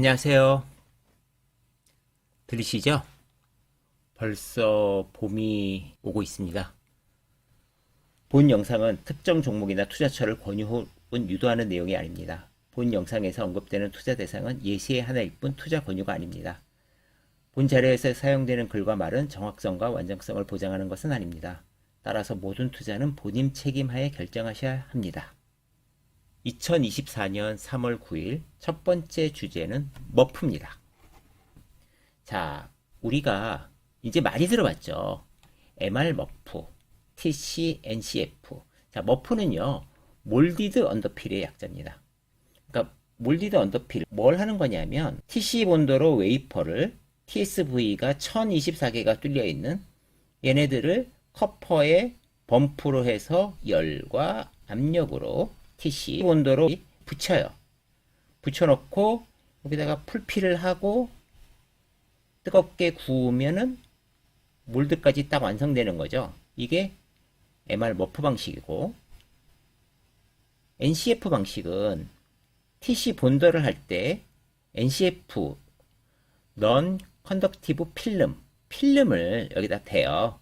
안녕하세요. 들리시죠? 벌써 봄이 오고 있습니다. 본 영상은 특정 종목이나 투자처를 권유 혹은 유도하는 내용이 아닙니다. 본 영상에서 언급되는 투자 대상은 예시의 하나일 뿐 투자 권유가 아닙니다. 본 자료에서 사용되는 글과 말은 정확성과 완전성을 보장하는 것은 아닙니다. 따라서 모든 투자는 본인 책임하에 결정하셔야 합니다. 2024년 3월 9일 첫 번째 주제는 머프입니다. 자, 우리가 이제 많이 들어봤죠. MR 머프, TC, NCF. 자, 머프는요, 몰디드 언더필의 약자입니다. 그러니까 몰디드 언더필 뭘 하는 거냐면 TC 본도로 웨이퍼를 TSV가 1024개가 뚫려 있는 얘네들을 커퍼에 범프로 해서 열과 압력으로 TC 온도로 붙여요. 붙여놓고 여기다가 풀피를 하고 뜨겁게 구우면은 몰드까지 딱 완성되는 거죠. 이게 MR 머프 방식이고 NCF 방식은 TC 본더를 할 때 NCF 넌 컨덕티브 필름 필름을 여기다 대요.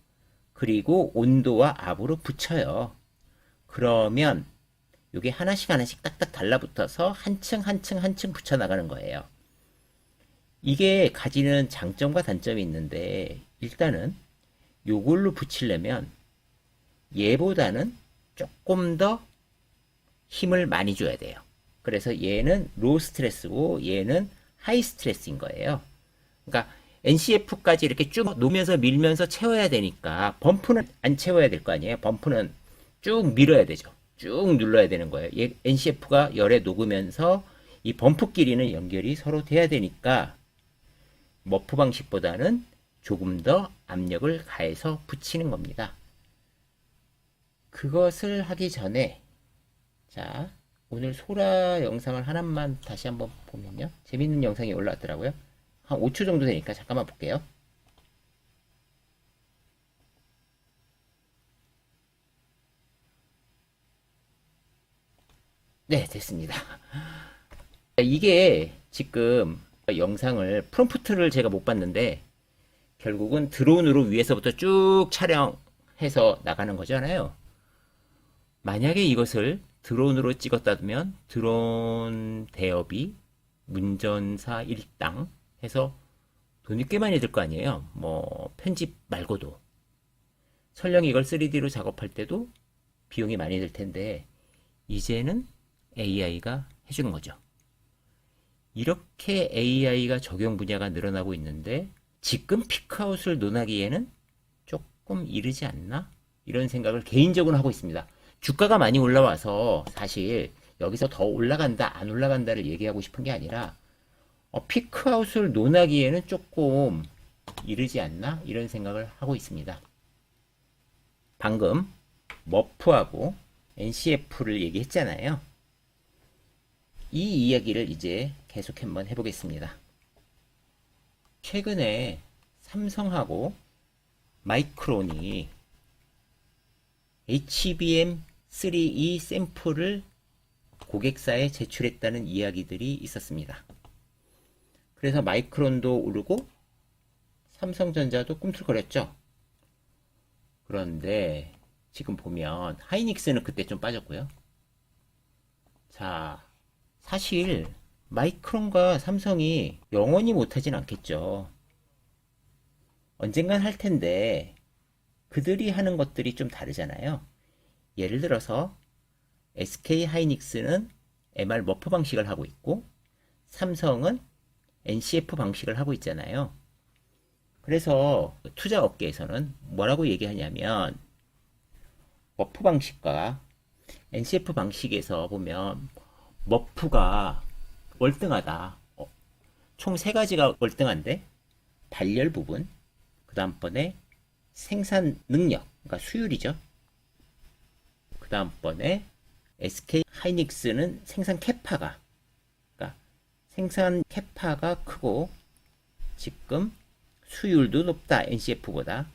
그리고 온도와 압으로 붙여요. 그러면 이게 하나씩 하나씩 딱딱 달라붙어서 한 층 한 층 한 층 붙여 나가는 거예요. 이게 가지는 장점과 단점이 있는데 일단은 요걸로 붙이려면 얘보다는 조금 더 힘을 많이 줘야 돼요. 그래서 얘는 로우 스트레스고 얘는 하이 스트레스인 거예요. 그러니까 NCF까지 이렇게 쭉 놓으면서 밀면서 채워야 되니까 범프는 안 채워야 될 거 아니에요. 범프는 쭉 밀어야 되죠. 쭉 눌러야 되는 거예요. NCF가 열에 녹으면서 이 범프끼리는 연결이 서로 돼야 되니까 머프 방식보다는 조금 더 압력을 가해서 붙이는 겁니다. 그것을 하기 전에 자 오늘 소라 영상을 하나만 다시 한번 보면요. 재밌는 영상이 올라왔더라고요. 한 5초 정도 되니까 잠깐만 볼게요. 네, 됐습니다. 이게 지금 영상을 프롬프트를 제가 못 봤는데 결국은 드론으로 위에서부터 쭉 촬영해서 나가는 거잖아요. 만약에 이것을 드론으로 찍었다면 드론 대여비 문전사 일당 해서 돈이 꽤 많이 들 거 아니에요. 뭐 편집 말고도 설령 이걸 3D로 작업할 때도 비용이 많이 들 텐데 이제는 AI가 해주는 거죠. 이렇게 AI가 적용 분야가 늘어나고 있는데 지금 피크아웃을 논하기에는 조금 이르지 않나? 이런 생각을 개인적으로 하고 있습니다. 주가가 많이 올라와서 사실 여기서 더 올라간다, 안 올라간다를 얘기하고 싶은 게 아니라 어, 피크아웃을 논하기에는 조금 이르지 않나? 이런 생각을 하고 있습니다. 방금 머프하고 NCF를 얘기했잖아요. 이 이야기를 이제 계속 한번 해보겠습니다. 최근에 삼성하고 마이크론이 HBM3E 샘플을 고객사에 제출했다는 이야기들이 있었습니다. 그래서 마이크론도 오르고 삼성전자도 꿈틀거렸죠. 그런데 지금 보면 하이닉스는 그때 좀 빠졌고요. 자, 사실 마이크론과 삼성이 영원히 못하진 않겠죠. 언젠간 할 텐데 그들이 하는 것들이 좀 다르잖아요. 예를 들어서 SK 하이닉스는 MR 머프 방식을 하고 있고 삼성은 NCF 방식을 하고 있잖아요. 그래서 투자 업계에서는 뭐라고 얘기하냐면 머프 방식과 NCF 방식에서 보면 머프가 월등하다. 어, 총세 가지가 월등한데 발열 부분, 그 다음번에 생산 능력, 그러니까 수율이죠. 그 다음번에 SK 하이닉스는 생산 캐파가, 그러니까 생산 캐파가 크고 지금 수율도 높다 NCF보다.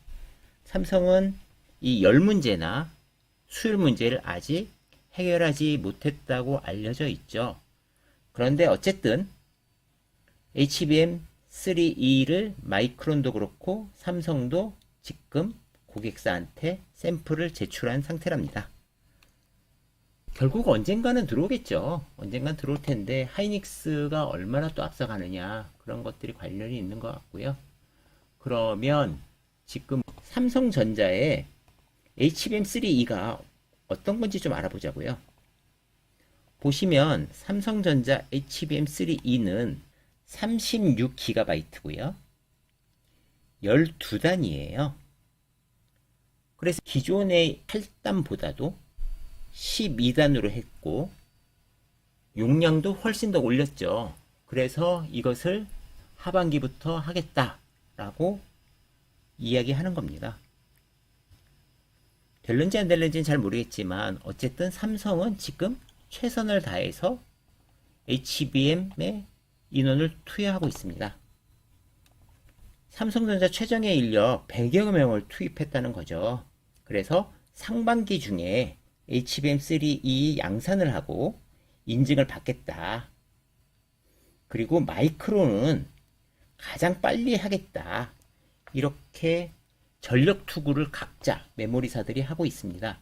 삼성은 이 열 문제나 수율 문제를 아직 해결하지 못했다고 알려져 있죠. 그런데 어쨌든 HBM3E를 마이크론도 그렇고 삼성도 지금 고객사한테 샘플을 제출한 상태랍니다. 결국 언젠가는 들어오겠죠. 언젠간 들어올 텐데 하이닉스가 얼마나 또 앞서가느냐 그런 것들이 관련이 있는 것 같고요. 그러면 지금 삼성전자의 HBM3E가 어떤 건지 좀 알아보자고요. 보시면 삼성전자 HBM3E는 36GB고요. 12단이에요. 그래서 기존의 8단보다도 12단으로 했고 용량도 훨씬 더 올렸죠. 그래서 이것을 하반기부터 하겠다라고 이야기하는 겁니다. 될는지 안 될는지는 잘 모르겠지만 어쨌든 삼성은 지금 최선을 다해서 HBM에 인원을 투여하고 있습니다. 삼성전자 최정예 인력 100여 명을 투입했다는 거죠. 그래서 상반기 중에 HBM3E 양산을 하고 인증을 받겠다. 그리고 마이크로는 가장 빨리 하겠다. 이렇게 전력 투구를 각자 메모리사들이 하고 있습니다.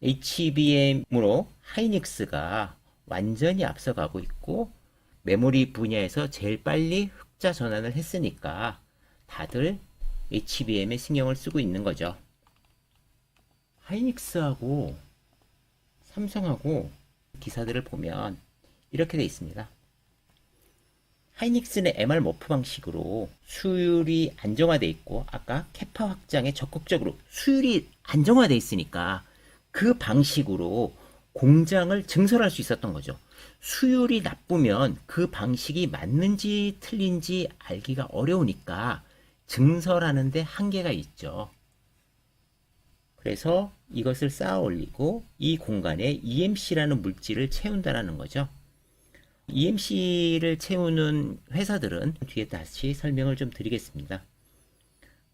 HBM으로 하이닉스가 완전히 앞서가고 있고 메모리 분야에서 제일 빨리 흑자 전환을 했으니까 다들 HBM에 신경을 쓰고 있는 거죠. 하이닉스하고 삼성하고 기사들을 보면 이렇게 돼 있습니다. 하이닉스는 MR 머프 방식으로 수율이 안정화돼 있고 아까 캐파 확장에 적극적으로 수율이 안정화돼 있으니까 그 방식으로 공장을 증설할 수 있었던 거죠. 수율이 나쁘면 그 방식이 맞는지 틀린지 알기가 어려우니까 증설하는데 한계가 있죠. 그래서 이것을 쌓아 올리고 이 공간에 EMC라는 물질을 채운다라는 거죠. EMC를 채우는 회사들은 뒤에 다시 설명을 좀 드리겠습니다.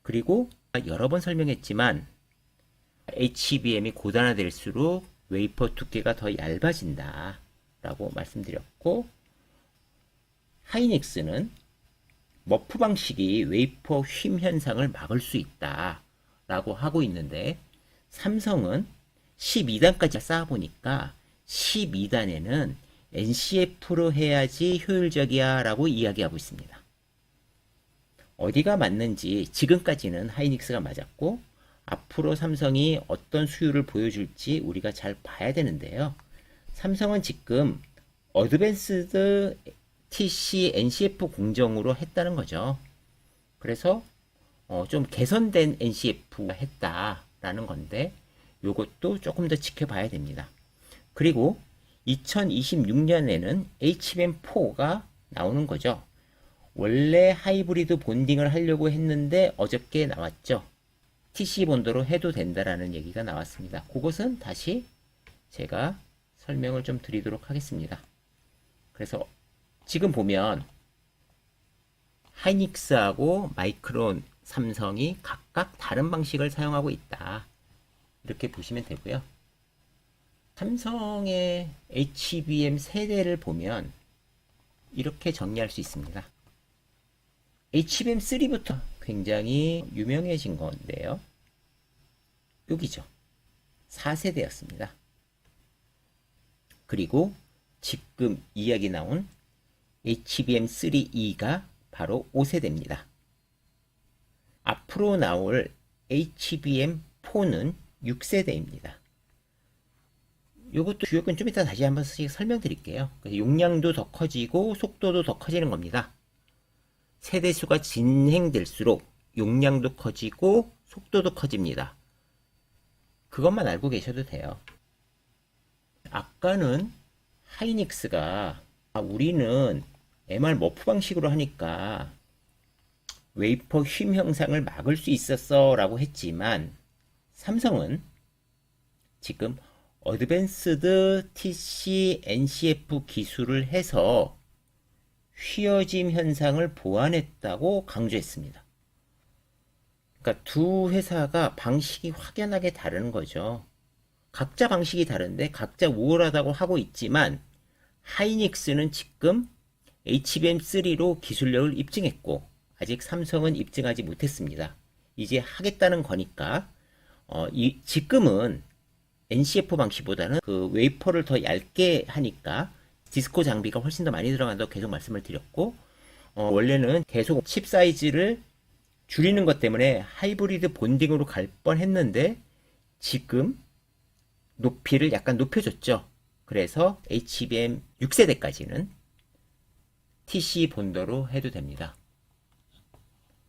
그리고 여러 번 설명했지만 HBM이 고단화될수록 웨이퍼 두께가 더 얇아진다 라고 말씀드렸고 하이닉스는 머프 방식이 웨이퍼 휨 현상을 막을 수 있다 라고 하고 있는데 삼성은 12단까지 쌓아보니까 12단에는 NCF로 해야지 효율적이야 라고 이야기하고 있습니다. 어디가 맞는지 지금까지는 하이닉스가 맞았고 앞으로 삼성이 어떤 수율을 보여줄지 우리가 잘 봐야 되는데요. 삼성은 지금 어드밴스드 TC NCF 공정으로 했다는 거죠. 그래서 어, 좀 개선된 NCF가 했다라는 건데 이것도 조금 더 지켜봐야 됩니다. 그리고 2026년에는 HBM4가 나오는 거죠. 원래 하이브리드 본딩을 하려고 했는데 어저께 나왔죠. TC 본도로 해도 된다라는 얘기가 나왔습니다. 그것은 다시 제가 설명을 좀 드리도록 하겠습니다. 그래서 지금 보면 하이닉스하고 마이크론, 삼성이 각각 다른 방식을 사용하고 있다. 이렇게 보시면 되고요. 삼성의 HBM 세대를 보면 이렇게 정리할 수 있습니다. HBM3부터 굉장히 유명해진 건데요. 여기죠. 4세대였습니다. 그리고 지금 이야기 나온 HBM3E가 바로 5세대입니다. 앞으로 나올 HBM4는 6세대입니다. 이것도 주요건 좀 이따 다시 한번 설명드릴게요. 용량도 더 커지고 속도도 더 커지는 겁니다. 세대수가 진행될수록 용량도 커지고 속도도 커집니다. 그것만 알고 계셔도 돼요. 아까는 하이닉스가 아, 우리는 MR 머프 방식으로 하니까 웨이퍼 휨 형상을 막을 수 있었어 라고 했지만 삼성은 지금 어드밴스드 TC NCF 기술을 해서 휘어짐 현상을 보완했다고 강조했습니다. 그러니까 두 회사가 방식이 확연하게 다른 거죠. 각자 방식이 다른데 각자 우월하다고 하고 있지만 하이닉스는 지금 HBM3로 기술력을 입증했고 아직 삼성은 입증하지 못했습니다. 이제 하겠다는 거니까 어, 이, 지금은 NCF 방식보다는 그 웨이퍼를 더 얇게 하니까 디스코 장비가 훨씬 더 많이 들어간다고 계속 말씀을 드렸고 어, 원래는 계속 칩 사이즈를 줄이는 것 때문에 하이브리드 본딩으로 갈 뻔했는데 지금 높이를 약간 높여줬죠. 그래서 HBM 6세대까지는 TC 본더로 해도 됩니다.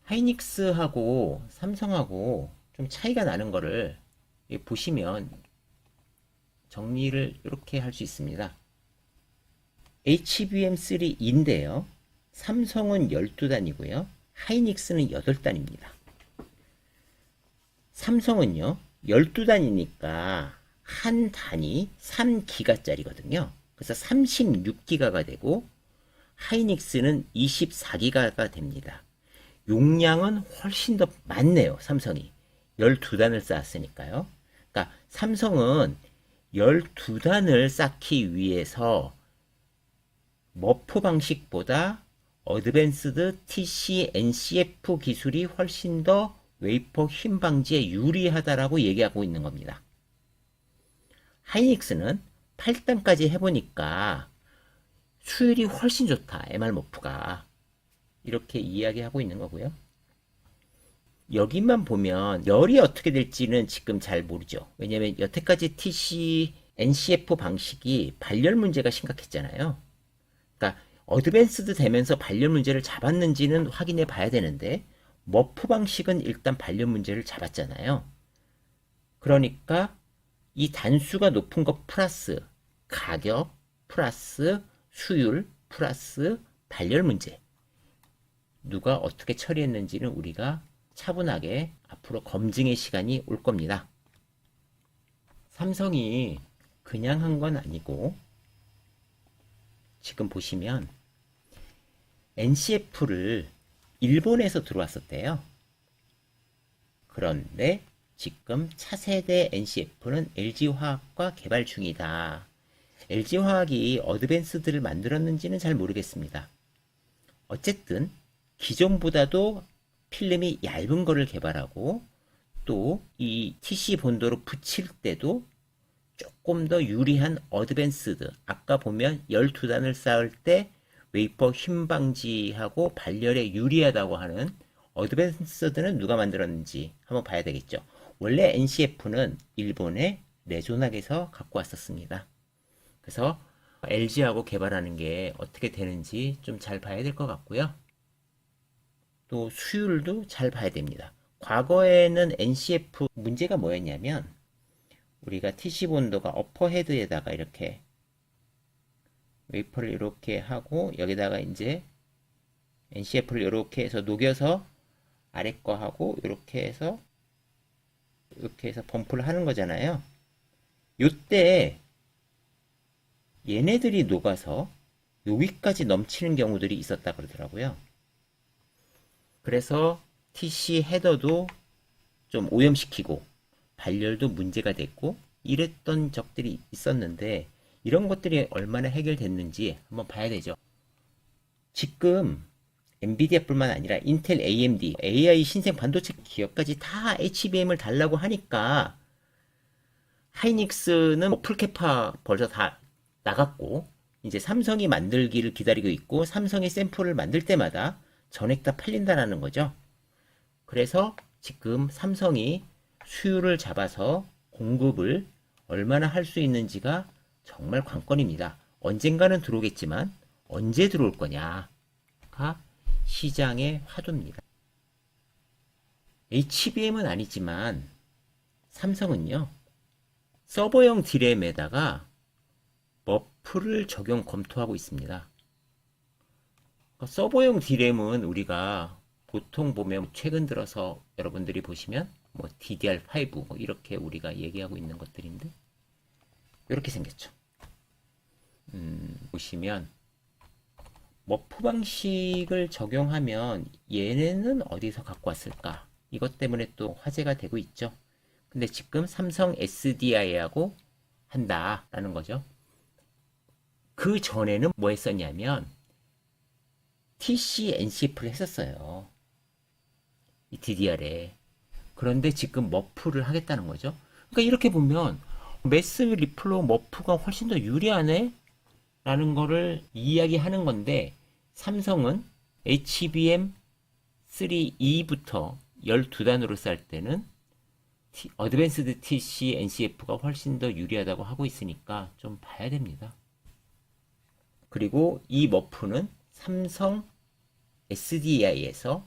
하이닉스하고 삼성하고 좀 차이가 나는 거를 보시면 정리를 이렇게 할 수 있습니다. HBM3인데요. 삼성은 12단이고요. 하이닉스는 8단입니다. 삼성은요. 12단이니까 한 단이 3기가짜리거든요. 그래서 36기가가 되고 하이닉스는 24기가가 됩니다. 용량은 훨씬 더 많네요. 삼성이. 12단을 쌓았으니까요. 그러니까 삼성은 12단을 쌓기 위해서 머프 방식보다 어드밴스드 TC NCF 기술이 훨씬 더 웨이퍼 힘 방지에 유리하다라고 얘기하고 있는 겁니다. 하이닉스는 8단까지 해보니까 수율이 훨씬 좋다. MR 머프가. 이렇게 이야기하고 있는 거고요. 여기만 보면 열이 어떻게 될지는 지금 잘 모르죠. 왜냐면 여태까지 TC NCF 방식이 발열 문제가 심각했잖아요. 그러니까 어드밴스드 되면서 발열 문제를 잡았는지는 확인해 봐야 되는데 머프 방식은 일단 발열 문제를 잡았잖아요. 그러니까 이 단수가 높은 것 플러스 가격 플러스 수율 플러스 발열 문제 누가 어떻게 처리했는지는 우리가 차분하게 앞으로 검증의 시간이 올 겁니다. 삼성이 그냥 한 건 아니고 지금 보시면 NCF를 일본에서 들어왔었대요. 그런데 지금 차세대 NCF는 LG화학과 개발 중이다. LG화학이 어드밴스드를 만들었는지는 잘 모르겠습니다. 어쨌든 기존보다도 필름이 얇은 거를 개발하고 또 이 TC 본도로 붙일 때도 조금 더 유리한 어드밴스드 아까 보면 12단을 쌓을 때 웨이퍼 힘 방지하고 발열에 유리하다고 하는 어드밴스드는 누가 만들었는지 한번 봐야 되겠죠. 원래 NCF는 일본의 레조낙에서 갖고 왔었습니다. 그래서 LG하고 개발하는 게 어떻게 되는지 좀 잘 봐야 될 것 같고요. 또 수율도 잘 봐야 됩니다. 과거에는 NCF 문제가 뭐였냐면 우리가 TC 본도가 어퍼 헤드에다가 이렇게 웨이퍼를 이렇게 하고 여기다가 이제 NCF를 이렇게 해서 녹여서 아래 거 하고 이렇게 해서 이렇게 해서 범프를 하는 거잖아요. 요때 얘네들이 녹아서 여기까지 넘치는 경우들이 있었다 그러더라고요. 그래서 TC 헤더도 좀 오염시키고 발열도 문제가 됐고 이랬던 적들이 있었는데 이런 것들이 얼마나 해결됐는지 한번 봐야 되죠. 지금 엔비디아뿐만 아니라 인텔, AMD, AI 신생 반도체 기업까지 다 HBM을 달라고 하니까 하이닉스는 뭐 풀캐파 벌써 다 나갔고 이제 삼성이 만들기를 기다리고 있고 삼성이 샘플을 만들 때마다 전액 다 팔린다라는 거죠. 그래서 지금 삼성이 수율을 잡아서 공급을 얼마나 할 수 있는지가 정말 관건입니다. 언젠가는 들어오겠지만 언제 들어올 거냐가 시장의 화두입니다. HBM은 아니지만 삼성은요 서버용 디램에다가 머프를 적용 검토하고 있습니다. 그러니까 서버용 디램은 우리가 보통 보면 최근 들어서 여러분들이 보시면 뭐 DDR5 뭐 이렇게 우리가 얘기하고 있는 것들인데 이렇게 생겼죠. 음, 보시면 머프 방식을 적용하면 얘네는 어디서 갖고 왔을까? 이것 때문에 또 화제가 되고 있죠. 근데 지금 삼성 SDI하고 한다라는 거죠. 그 전에는 뭐 했었냐면 TC NCF를 했었어요. 이 DDR에. 그런데 지금 머프를 하겠다는 거죠. 그러니까 이렇게 보면 매스 리플로 머프가 훨씬 더 유리하네? 라는 거를 이야기하는 건데 삼성은 HBM3E부터 12단으로 쌀 때는 어드밴스드 TC NCF가 훨씬 더 유리하다고 하고 있으니까 좀 봐야 됩니다. 그리고 이 머프는 삼성 SDI에서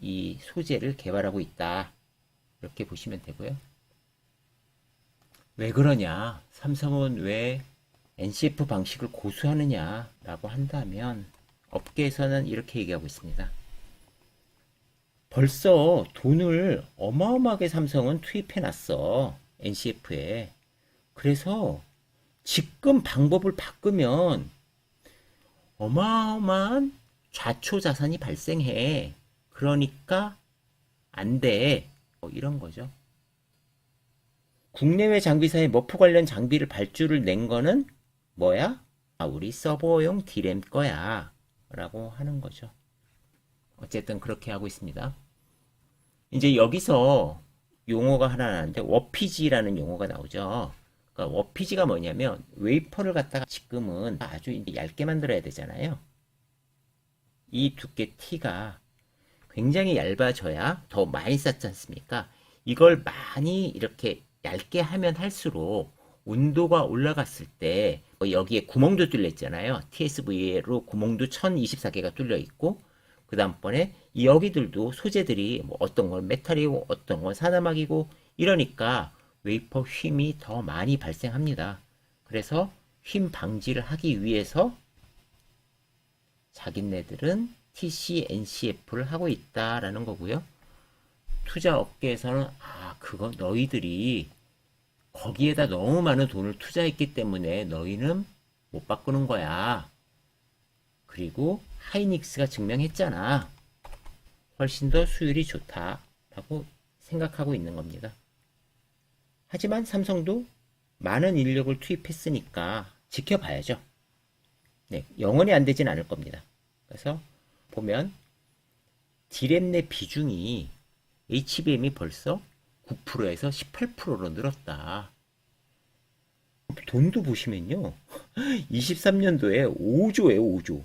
이 소재를 개발하고 있다. 이렇게 보시면 되고요. 왜 그러냐? 삼성은 왜 NCF 방식을 고수하느냐라고 한다면 업계에서는 이렇게 얘기하고 있습니다. 벌써 돈을 어마어마하게 삼성은 투입해 놨어. NCF에. 그래서 지금 방법을 바꾸면 어마어마한 좌초 자산이 발생해. 그러니까 안 돼. 뭐 이런 거죠. 국내외 장비사의 머프 관련 장비를 발주를 낸 거는 뭐야? 아, 우리 서버용 디램 거야. 라고 하는 거죠. 어쨌든 그렇게 하고 있습니다. 이제 여기서 용어가 하나 나는데 워피지라는 용어가 나오죠. 워피지가 뭐냐면 웨이퍼를 갖다가 지금은 아주 얇게 만들어야 되잖아요. 이 두께 T가 굉장히 얇아져야 더 많이 쌓지 않습니까? 이걸 많이 이렇게 얇게 하면 할수록 온도가 올라갔을 때뭐 여기에 구멍도 뚫려 있잖아요. TSV로 구멍도 1024개가 뚫려 있고 그 다음번에 여기들도 소재들이 뭐 어떤 건 메탈이고 어떤 건 사나막이고 이러니까 웨이퍼 휨이 더 많이 발생합니다. 그래서 휨 방지를 하기 위해서 자기네들은 TC, NCF를 하고 있다라는 거고요. 투자 업계에서는 아 그거 너희들이 거기에다 너무 많은 돈을 투자했기 때문에 너희는 못 바꾸는 거야. 그리고 하이닉스가 증명했잖아. 훨씬 더 수율이 좋다라고 생각하고 있는 겁니다. 하지만 삼성도 많은 인력을 투입했으니까 지켜봐야죠. 네, 영원히 안 되진 않을 겁니다. 그래서 보면 디램 내 비중이 HBM이 벌써 9%에서 18%로 늘었다. 돈도 보시면요. 23년도에 5조예요, 5조.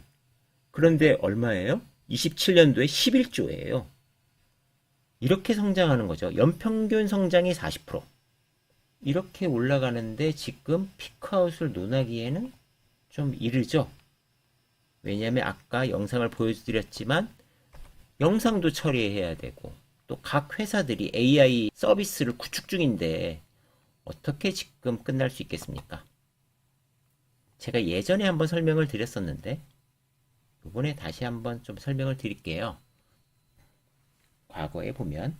그런데 얼마예요? 27년도에 11조예요. 이렇게 성장하는 거죠. 연평균 성장이 40%. 이렇게 올라가는데 지금 피크아웃을 논하기에는 좀 이르죠. 왜냐하면 아까 영상을 보여드렸지만 영상도 처리해야 되고 또 각 회사들이 AI 서비스를 구축 중인데 어떻게 지금 끝날 수 있겠습니까? 제가 예전에 한번 설명을 드렸었는데 이번에 다시 한번 좀 설명을 드릴게요. 과거에 보면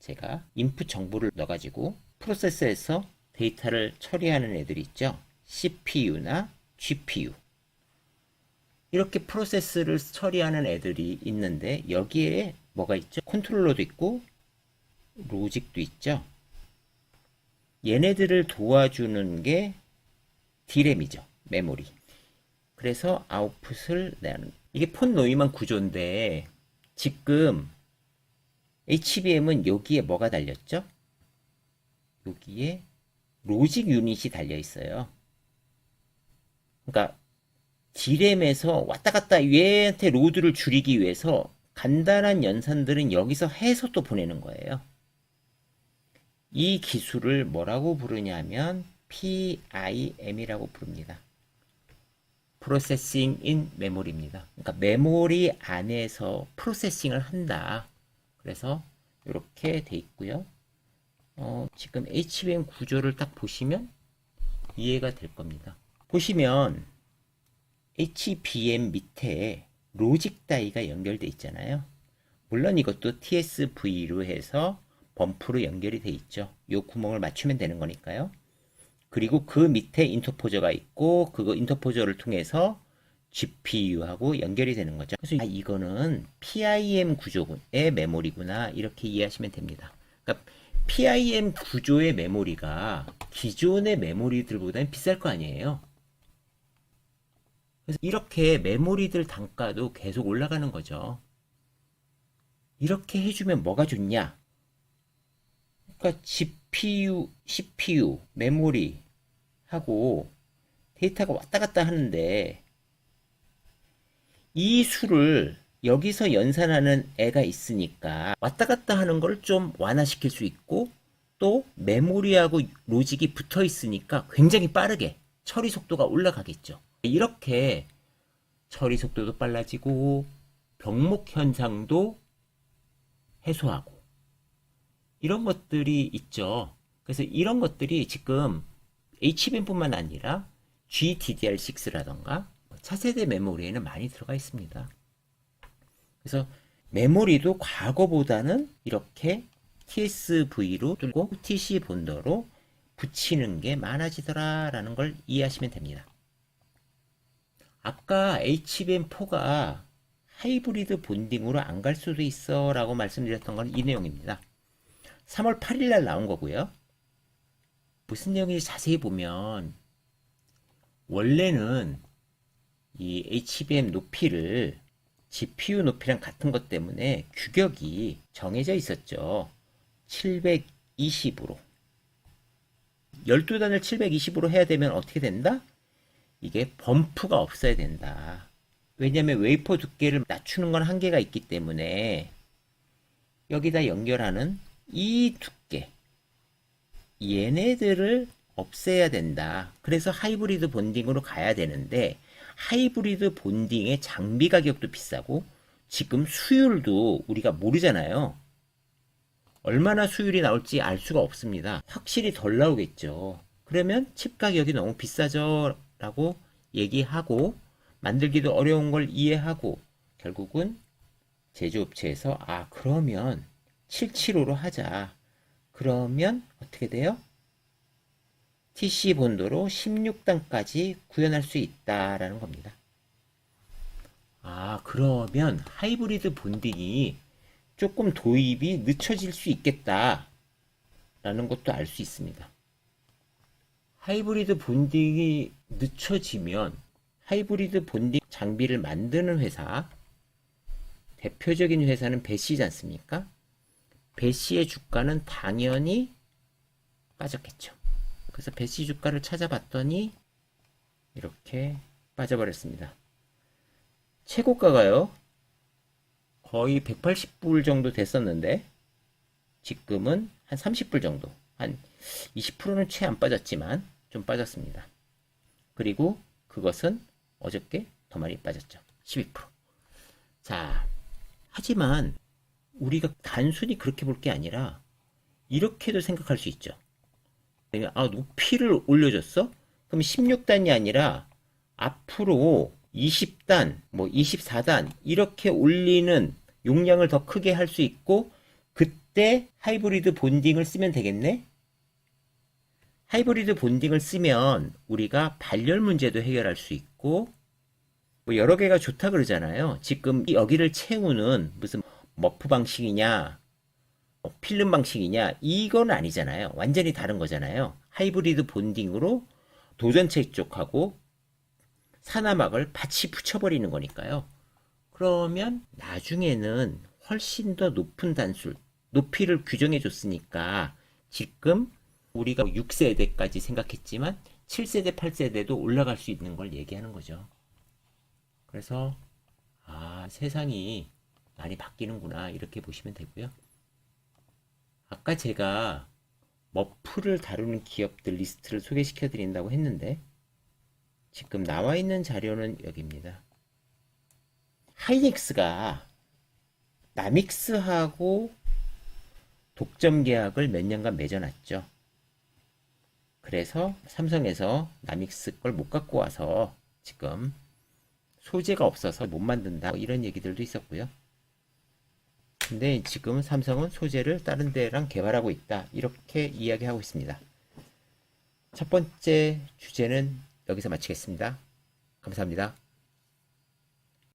제가 인풋 정보를 넣어가지고 프로세서에서 데이터를 처리하는 애들이 있죠. CPU나 GPU. 이렇게 프로세스를 처리하는 애들이 있는데 여기에 뭐가 있죠? 컨트롤러도 있고 로직도 있죠. 얘네들을 도와주는 게 디램이죠. 메모리. 그래서 아웃풋을 내는 이게 폰 노이만 구조인데 지금 HBM은 여기에 뭐가 달렸죠? 여기에 로직 유닛이 달려 있어요. 그러니까 디램에서 왔다 갔다 얘한테 로드를 줄이기 위해서 간단한 연산들은 여기서 해서 또 보내는 거예요. 이 기술을 뭐라고 부르냐면 PIM이라고 부릅니다. 프로세싱 인 메모리입니다. 그러니까 메모리 안에서 프로세싱을 한다. 그래서 이렇게 돼 있고요. 어, 지금 HBM 구조를 딱 보시면 이해가 될 겁니다. 보시면 HBM 밑에 로직 다이가 연결돼 있잖아요. 물론 이것도 TSV로 해서 범프로 연결이 돼 있죠. 요 구멍을 맞추면 되는 거니까요. 그리고 그 밑에 인터포저가 있고 그거 인터포저를 통해서 GPU하고 연결이 되는 거죠. 그래서 아, 이거는 PIM 구조의 메모리구나 이렇게 이해하시면 됩니다. 그러니까 PIM 구조의 메모리가 기존의 메모리들보다는 비쌀 거 아니에요. 그래서 이렇게 메모리들 단가도 계속 올라가는 거죠. 이렇게 해주면 뭐가 좋냐? 그러니까 GPU, CPU, 메모리 하고 데이터가 왔다 갔다 하는데 이 수를 여기서 연산하는 애가 있으니까 왔다 갔다 하는 걸 좀 완화시킬 수 있고 또 메모리하고 로직이 붙어 있으니까 굉장히 빠르게 처리 속도가 올라가겠죠. 이렇게 처리 속도도 빨라지고 병목 현상도 해소하고 이런 것들이 있죠. 그래서 이런 것들이 지금 HBM뿐만 아니라 GDDR6라던가 차세대 메모리에는 많이 들어가 있습니다. 그래서 메모리도 과거보다는 이렇게 TSV로 뚫고 TC 본더로 붙이는 게 많아지더라라는 걸 이해하시면 됩니다. 아까 HBM4가 하이브리드 본딩으로 안 갈 수도 있어 라고 말씀드렸던 건 이 내용입니다. 3월 8일 날 나온 거고요. 무슨 내용인지 자세히 보면 원래는 이 HBM 높이를 GPU 높이랑 같은 것 때문에 규격이 정해져 있었죠. 720으로. 12단을 720으로 해야 되면 어떻게 된다? 이게 범프가 없어야 된다. 왜냐면 웨이퍼 두께를 낮추는 건 한계가 있기 때문에 여기다 연결하는 이 두께 얘네들을 없애야 된다. 그래서 하이브리드 본딩으로 가야 되는데 하이브리드 본딩의 장비 가격도 비싸고 지금 수율도 우리가 모르잖아요. 얼마나 수율이 나올지 알 수가 없습니다. 확실히 덜 나오겠죠. 그러면 칩 가격이 너무 비싸죠. 라고 얘기하고 만들기도 어려운 걸 이해하고 결국은 제조업체에서 아, 그러면 775로 하자. 그러면 어떻게 돼요? TC 본도로 16단까지 구현할 수 있다라는 겁니다. 아, 그러면 하이브리드 본딩이 조금 도입이 늦춰질 수 있겠다. 라는 것도 알 수 있습니다. 하이브리드 본딩이 늦춰지면 하이브리드 본딩 장비를 만드는 회사, 대표적인 회사는 배시지 않습니까? 배시의 주가는 당연히 빠졌겠죠. 그래서 배시 주가를 찾아봤더니 이렇게 빠져버렸습니다. 최고가가요. 거의 180불 정도 됐었는데 지금은 한 30불 정도. 한 20%는 채 안 빠졌지만 좀 빠졌습니다. 그리고 그것은 어저께 더 많이 빠졌죠. 12%. 자, 하지만 우리가 단순히 그렇게 볼 게 아니라 이렇게도 생각할 수 있죠. 아, 높이를 올려줬어? 그럼 16단이 아니라 앞으로 20단, 뭐 24단 이렇게 올리는 용량을 더 크게 할 수 있고 그때 하이브리드 본딩을 쓰면 되겠네? 하이브리드 본딩을 쓰면 우리가 발열 문제도 해결할 수 있고 뭐 여러 개가 좋다 그러잖아요. 지금 여기를 채우는 무슨 머프 방식이냐, 뭐 필름 방식이냐 이건 아니잖아요. 완전히 다른 거잖아요. 하이브리드 본딩으로 도전체 쪽하고 사나막을 같이 붙여버리는 거니까요. 그러면 나중에는 훨씬 더 높은 단술, 높이를 규정해 줬으니까 지금 우리가 6세대까지 생각했지만 7세대, 8세대도 올라갈 수 있는 걸 얘기하는 거죠. 그래서 아, 세상이 많이 바뀌는구나 이렇게 보시면 되고요. 아까 제가 머프를 다루는 기업들 리스트를 소개시켜 드린다고 했는데 지금 나와 있는 자료는 여기입니다. 하이닉스가 나믹스하고 독점 계약을 몇 년간 맺어놨죠. 그래서 삼성에서 나믹스 걸 못 갖고 와서 지금 소재가 없어서 못 만든다 이런 얘기들도 있었고요. 근데 지금 삼성은 소재를 다른 데랑 개발하고 있다 이렇게 이야기하고 있습니다. 첫 번째 주제는 여기서 마치겠습니다. 감사합니다.